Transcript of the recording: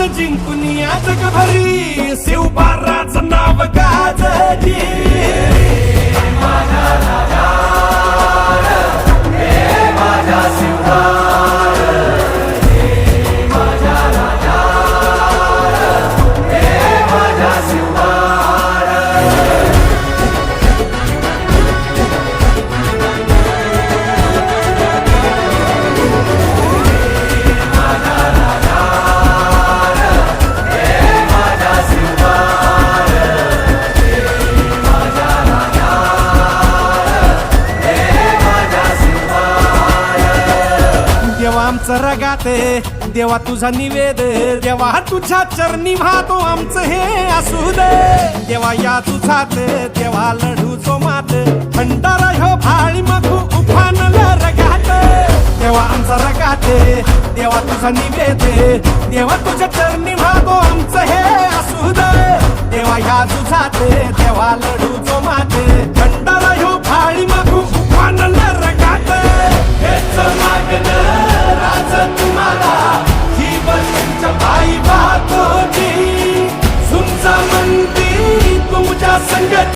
Aladim, tu nem acha seu pai. आमचं रगाते. देवा तुझा निवेद देवा तुझ्या चरणी वाहतो आमचं हे असू दे देवा या तुझात देवा लढू चो मात भंडारा ह्यो भाळी मधू उफानला रगात देवा आमचा रगाते देवा तुझा निवेद देवा तुझ्या चरणी वाहतो आमचं हे